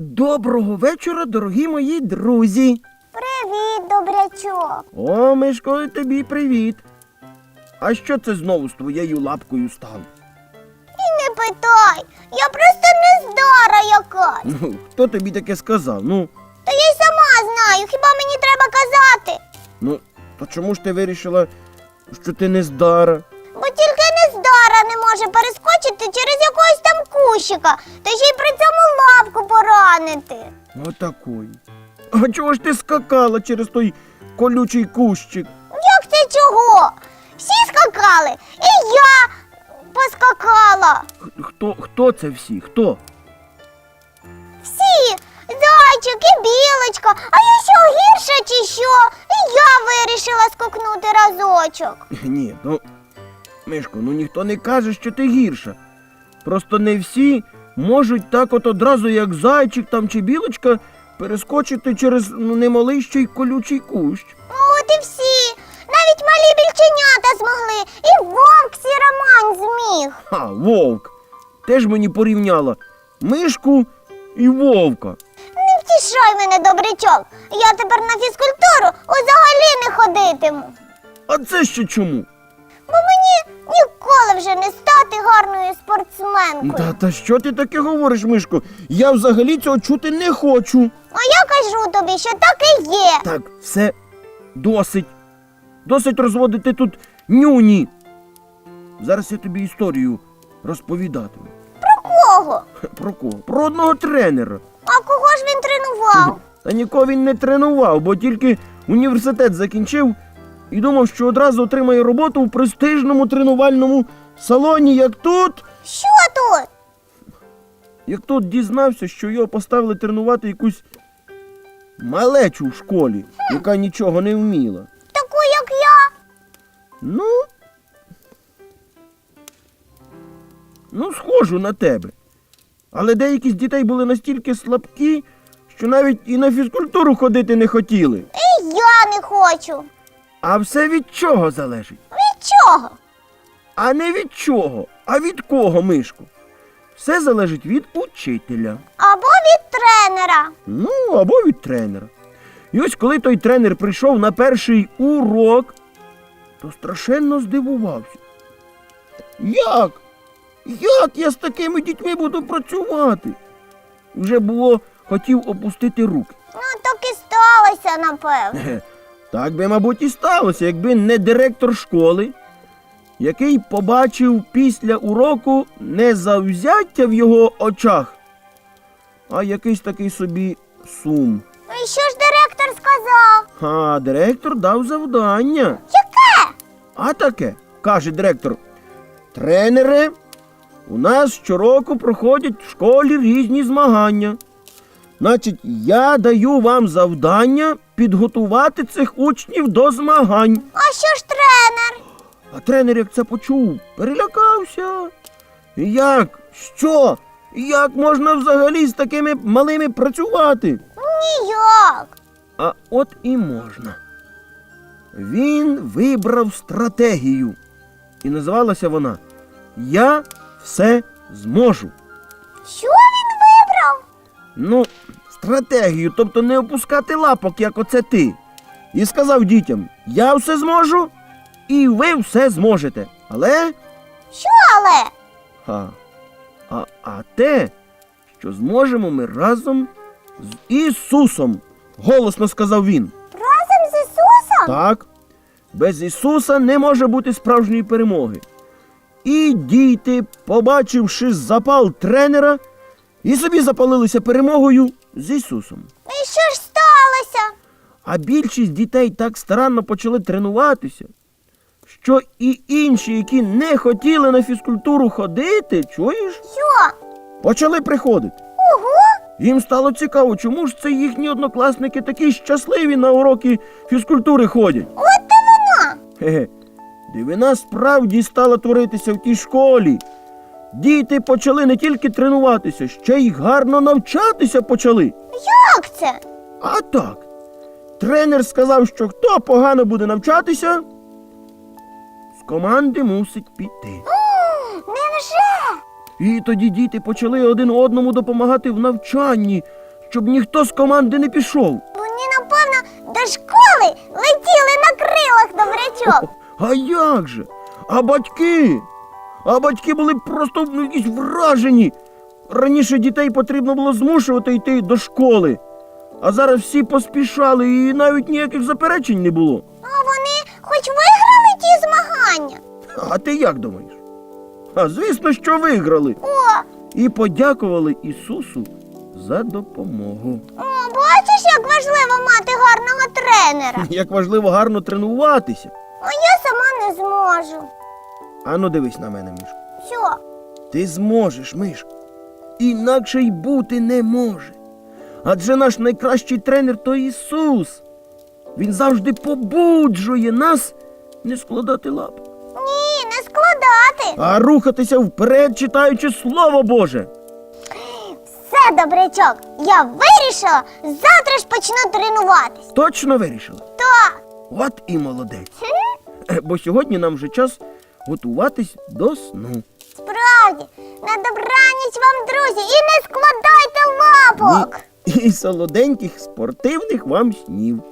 Доброго вечора, дорогі мої друзі. Привіт, добрячок. О, Мишко, і тобі привіт. А що це знову з твоєю лапкою стало? І не питай. Я просто нездара якась. Ну, хто тобі таке сказав? Ну, Та я й сама знаю, хіба мені треба казати? ну, то чому ж ти вирішила, що ти не здара? Нездара не може перескочити через якогось там кущика, та ще й при цьому лапку поранити. Отакої. А чого ж ти скакала через той колючий кущик? Як це чого? Всі скакали, і я поскакала. Х- Хто, хто це всі? Хто? Всі, зайчик і білочка, а я що гірша чи що? І я вирішила скакнути разочок. Ні, ну, Мишко, ну ніхто не каже, що ти гірша. Просто не всі можуть так от одразу, як зайчик там чи білочка, перескочити через ну, немалий ще й колючий кущ. От і всі. Навіть малі більченята змогли, і вовк сіромань зміг. Ха, вовк. Теж мені порівняла мишку і вовка. Не втішай мене, добрячок. Я тепер на фізкультуру взагалі не ходитиму. А це ще чому? Бо мені ніколи вже не стати гарною спортсменкою. Та, та що ти таке говориш, Мишко? Я взагалі цього чути не хочу. А я кажу тобі, що так і є. Так, все досить. Досить розводити тут нюні. Зараз я тобі історію розповідатиму. Про кого? Про кого? Про одного тренера. А кого ж він тренував? Та нікого він не тренував, бо тільки університет закінчив і думав, що одразу отримає роботу в престижному тренувальному салоні, як тут. Що тут? Як тут дізнався, що його поставили тренувати якусь малечу в школі, яка нічого не вміла. Таку, як я? Ну. Ну, схожу на тебе. Але деякі з дітей були настільки слабкі, що навіть і на фізкультуру ходити не хотіли. І я не хочу. А все від чого залежить? Від чого? А не від чого, а від кого, Мишку? Все залежить від учителя. Або від тренера. Ну, або від тренера. І ось коли той тренер прийшов на перший урок, то страшенно здивувався. Як? Як я з такими дітьми буду працювати? Вже було хотів опустити руки. Ну, так і сталося, напевно. Так би, мабуть, і сталося, якби не директор школи, який побачив після уроку не завзяття в його очах, а якийсь такий собі сум. Ну і що ж директор сказав? А директор дав завдання. Яке? А таке, каже директор. Тренери, у нас щороку проходять в школі різні змагання. Значить, я даю вам завдання підготувати цих учнів до змагань. А що ж тренер? А тренер, як це почув, перелякався. Як? Що? Як можна взагалі з такими малими працювати? Ніяк. А от і можна. Він вибрав стратегію. І називалася вона Я все зможу. Що? Ну, стратегію, тобто не опускати лапок, як оце ти. І сказав дітям: Я все зможу, і ви все зможете. Але. Що але? А, а, а те, що зможемо ми разом з Ісусом, голосно сказав він. Разом з Ісусом? Так, без Ісуса не може бути справжньої перемоги. І діти, побачивши запал тренера, і собі запалилися перемогою з Ісусом. І що ж сталося? А більшість дітей так старанно почали тренуватися, що і інші, які не хотіли на фізкультуру ходити, чуєш, Що? почали приходити. Ого? Їм стало цікаво, чому ж це їхні однокласники такі щасливі на уроки фізкультури ходять. От ти вона. Хе-хе. Дивина справді стала творитися в тій школі. Діти почали не тільки тренуватися, ще й гарно навчатися почали. Як це? А так. Тренер сказав, що хто погано буде навчатися, з команди мусить піти. Невже? І тоді діти почали один одному допомагати в навчанні, щоб ніхто з команди не пішов. Вони, напевно, до школи летіли на крилах добрячок. А як же? А батьки? А батьки були просто ну, якісь вражені. Раніше дітей потрібно було змушувати йти до школи. А зараз всі поспішали і навіть ніяких заперечень не було. А вони хоч виграли ті змагання. А ти як думаєш? А звісно, що виграли. О, І подякували Ісусу за допомогу. о, бачиш, як важливо мати гарного тренера. Як важливо гарно тренуватися. А я сама не зможу. Ану, дивись на мене, Мишко. Що? Ти зможеш, Мишко. Інакше й бути не може. Адже наш найкращий тренер то Ісус. Він завжди побуджує нас не складати лап, Ні, не складати. а рухатися вперед, читаючи Слово Боже. Все, добрячок, я вирішила, завтра ж почну тренуватись. Точно вирішила? Так. От і молодець. Бо сьогодні нам вже час готуватись до сну. Справді, на добраніч вам, друзі, і не складайте лапок. І солоденьких спортивних вам снів.